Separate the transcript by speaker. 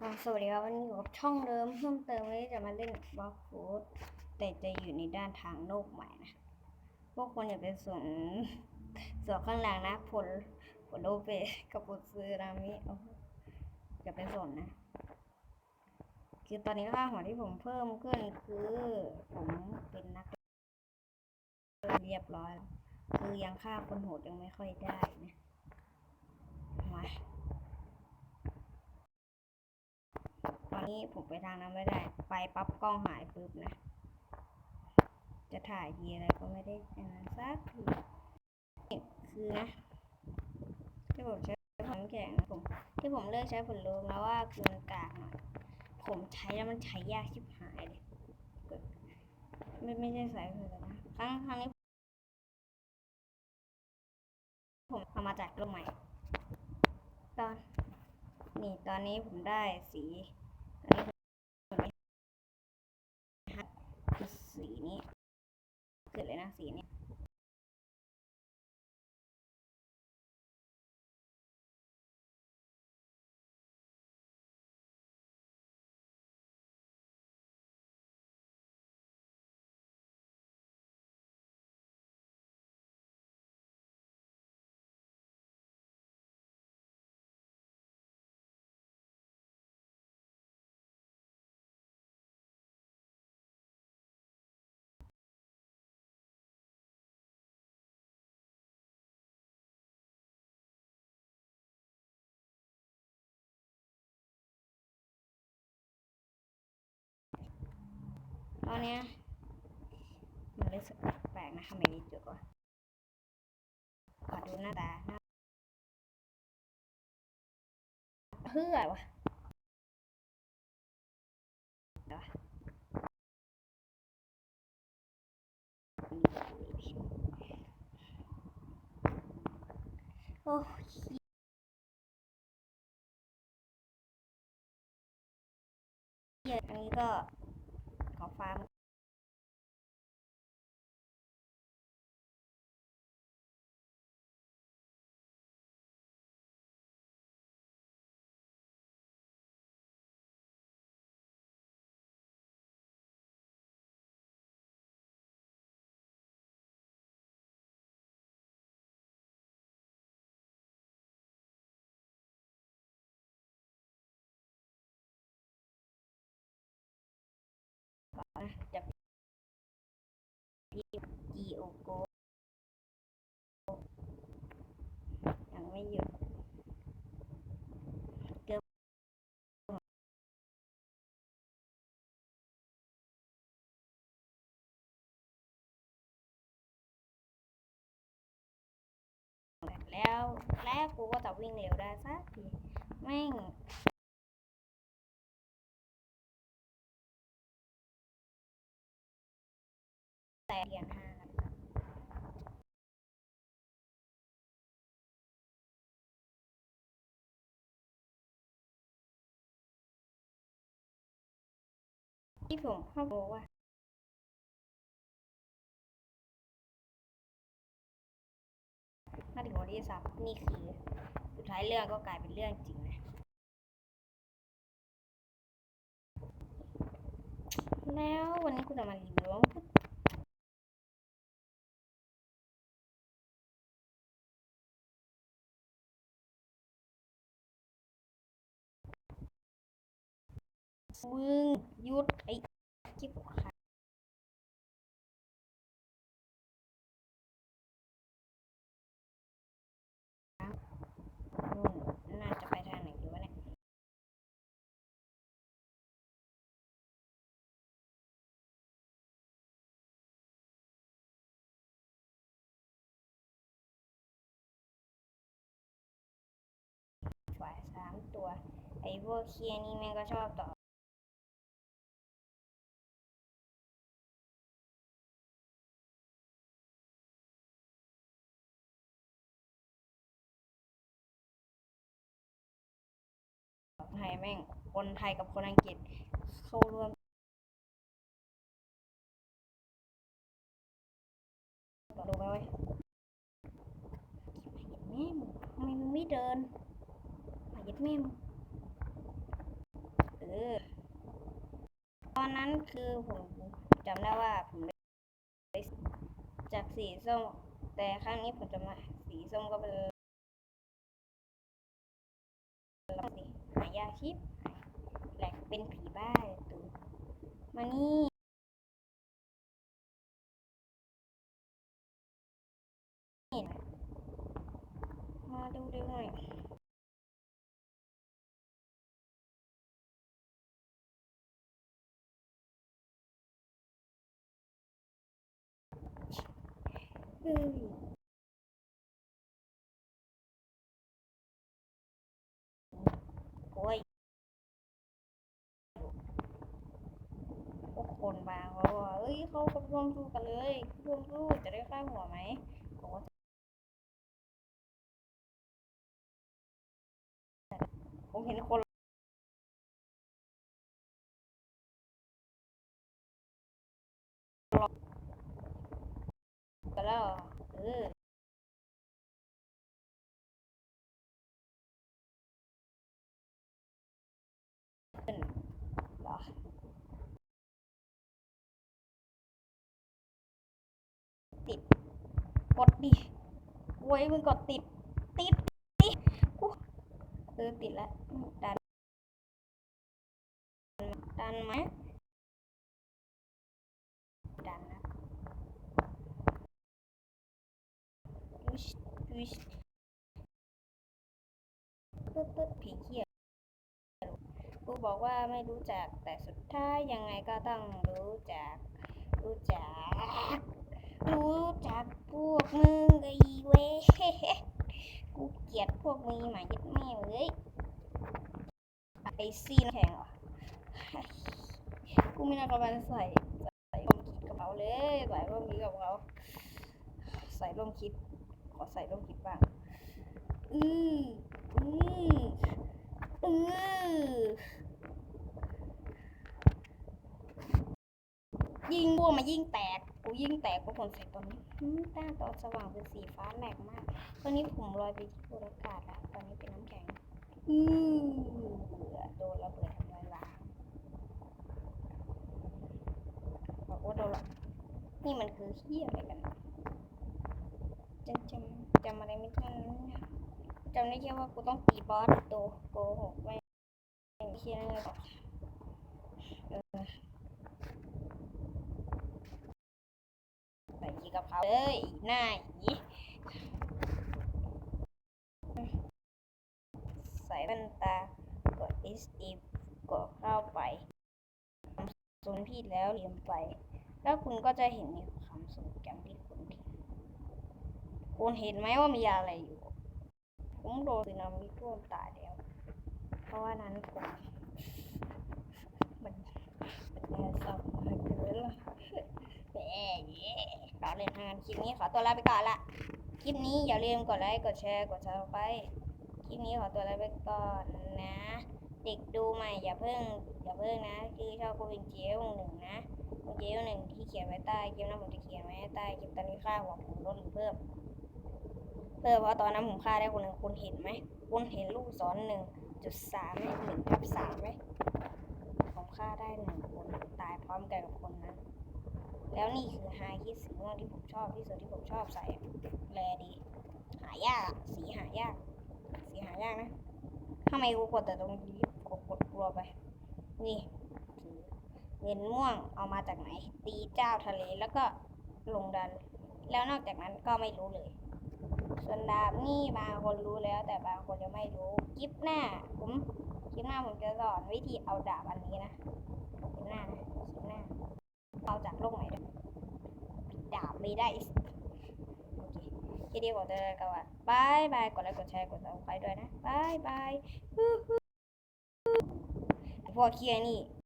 Speaker 1: สวัสดีครับวันนี้อยู่กับช่องเดิมเพิ่มเติมวันนี้จะมาเล่นบล็อกฟูดแต่จะอยู่ในด้านทางโลกใหม่นะพวกคนอย่าไปสนส่วนข้างหลังนะผลผลโอเปกับผลซื้อรามิอย่าไปสนนะ คือตอนนี้ค่าหัวที่ผมเพิ่มขึ้นคือผมเป็นนักเรียบร้อยแล้วคือยังฆ่าคนโหดยังไม่ค่อยได้นะมา ตอ นี้ผมไปทางนั้นไม่ได้ ไปปั๊บกล้องหายปุ๊บนะ จะถ่ายทีอะไรก็ไม่ได้อันนั้นสักทีคือนะที่ผมใช้ผลแข็งนะผมที่ผมเลือกใช้ผลลูมแล้วว่าคือมันกากหน่อยผมใช้แล้วมันใช้ยากชิบหายเลยไม่ไม่ใช่สายเผือกนะครั้งครั้งนี้ผมเอามาจากโลกใหม่ ตอน นี่ตอนนี้ผมได้สี สีนี้เกิดเลยนะสีนี้ ตอนนี้มันรู้สึกแปลกนะทำไมมีจุดวะขอดูหน้าตาหน้าเพื่อวะเดี๋ยวโอ้ยอันนี้ก็ ข จะจีโอโกยังไม่หยุดเกือบแล้วแล้วกูก็จะวิ่งเร็วได้สักทีแม่ง แต่เหรียญห้าที่ผมเข้าบอกว่าถ้าถึงวันที่สามนี่คือสุดท้ายเรื่องก็กลายเป็นเรื่องจริงนะแล้ววันนี้คุณจะมารีวิวว่า มึงยุดไอ้จิ๊บค่ะน่าจะไปทางไหนดีวะเนี่ยฝ่ายสามตัว ไอ้พวกเคียนี่แม่งก็ชอบต่อ คนไทยกับคนอังกฤษเข้าร่วมต่อดูไปเว้ยแม่มึงทำไมมึงไม่เดินมายึดแม่มึงอตอนนั้นคือผมจำได้ว่าผมจากสีส้ม แต่ครั้งนี้ผมจะมาสีส้มก็เป็นสีหายาชิปแห เป็นผีบ้าตูมานี่มาดูเร็วหน่อยเฮ้ยโอ้ยพวก คนบางเขาบอกว่าเอ้ยเขาก็ร่วมสู้กันเลยร่วมสู้จะได้ค่าหัวไหมผมว่าผมเห็นคนกันแล้วเออ ขึ้นเหรอ ติด กดดิโว้ยมึงกดติด ติดดิกูเออติดแล้วดันดันไหมดันนะวิชวิชปึ๊บปึ๊บผีเขี้ยกูบอกว่าไม่รู้จักแต่สุดท้ายยังไงก็ต้องรู้จัก รู้จัก รู้จักพวกมึงไอ้เว้ย กูเกลี ยดพวกมึงหมายึดแม่เลยไอซีนแข็งเหรอกูไม่น่ากระบาลใส่ใส่ร่มคิดกระเป๋าเลยใส่ร่มคิดกับเขาใส่ร่มคิดขอใส่ร่มคิดบ้าง อืออืออือยิงบัวมายิงแตก กูยิ่งแตกเพราะผลใส่ตอนนี้อืมตาตอนสว่างเป็นสีฟ้าแหลกมาก ตอนนี้ผมลอยไปที่บนอากาศแล้ว ตอนนี้เป็นน้ำแข็ง อือโดนระเบิดทำลายล้างบอกว่าโดนนี่มันคือเฮียอะไรกันจำจำจำอะไรไม่ได้นะจำได้แค่ว่ากูต้องตีบอสโตโกหกไม่ไม่เชื่อเลยหรอกเออ ใส่ เขาเลยหน้าหยีใส่แว่นตากด S E กดเข้าไปศูนย์ผิดแล้วเรียมไป แล้วคุณก็จะเห็นมีคำสูงแกมที่คุณพิมพ์คุณเห็นไหมว่ามีอะไรอยู่ ผมโดนสึนามิท่วมตายแล้ว เพราะว่านั้นผมมันมันแย่เศร้ามากเกินละแย่ ต่อเล่นทางานคลิปนี้ขอตัวลาไปก่อนละ คลิปนี้อย่าลืมกดไลค์ กดแชร์ กดซับสไครต์คลิปนี้ขอตัวลาไปก่อนนะ เด็กดูใหม่อย่าเพิ่งอย่าเพิ่งนะ คือชอบกูเป็นเจลหนึ่งนะกูเจลหนึ่งที่เขียนไว้ใต้คลิปนั้นผมจะเขียนไว้ใต้คลิปตอนนี้ค่าหัวผมลดหรือเพิ่ม เพิ่มเพราะตอนนั้นผมค่าได้คนหนึ่งคุณเห็นไหมคุณเห็นลูกศรหนึ่งจุดสามหมหนึ่งทับสามไหมผมค่าได้หนึ่งคนตายพร้อมกันกับคนนั้น แล้วนี่คือไฮคิดสีม่วงที่ผมชอบที่สุดที่ผมชอบใส่แลดี หายาก สีหายาก สีหายากนะทำไมกูกดแต่ตรงนี้กดกดกลัวไป นี่คือเงินม่วงเอามาจากไหน ตีเจ้าทะเลแล้วก็ลงดัน แล้วนอกจากนั้นก็ไม่รู้เลย ส่วนดาบนี่บางคนรู้แล้ว แต่บางคนยังไม่รู้คลิปหน้า ผมคลิปหน้าผมจะสอนวิธีเอาดาบอันนี้นะคลิปหน้านะคลิปหน้า เอาจากโลกไหนด้วยดาบไม่ได้โอเคทีเดียวบอกเจอกันว่าบายบายกดไลค์กดแชร์กดติดตามด้วยนะบายบายฮู้ฮู้พวกเคียนี่